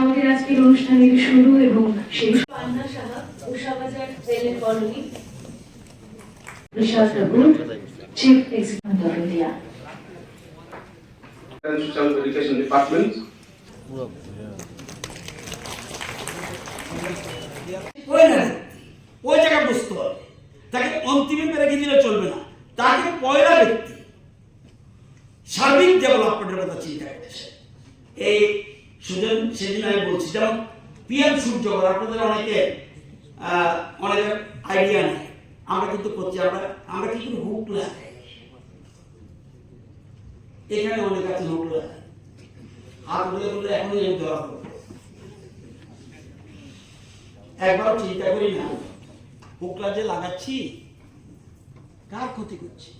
আমাদের আজকের অনুষ্ঠানের শুরু এবং শেষ। পান্না সাহা উষাবাজার রেলের colony. Bishal Thakur chief executive of India Social Education Department. ওই না ওই জায়গায় বসতে হবে। তাকে অন্তিমে রেখে দিলে চলবে না। তাকে পয়লা ব্যক্তি। সার্বিক ডেভেলপমেন্টের কথা চিন্তা করেছে এই সুজন সেদিন আমি বলছি যেমন পিএম সূর্যকর আপনাদের অনেকে আহ, অনেকের আইডিয়া নেই। আমরা কিন্তু করছি আমরা আমরা কিন্তু হুক লাগাই। এখানে অনেক আছে হুক লাগাই। হাত বলে বলে এখনই আমি ধরা পড়ব একবার চিন্তা করি না হুকলা যে লাগাচ্ছি কার ক্ষতি করছি?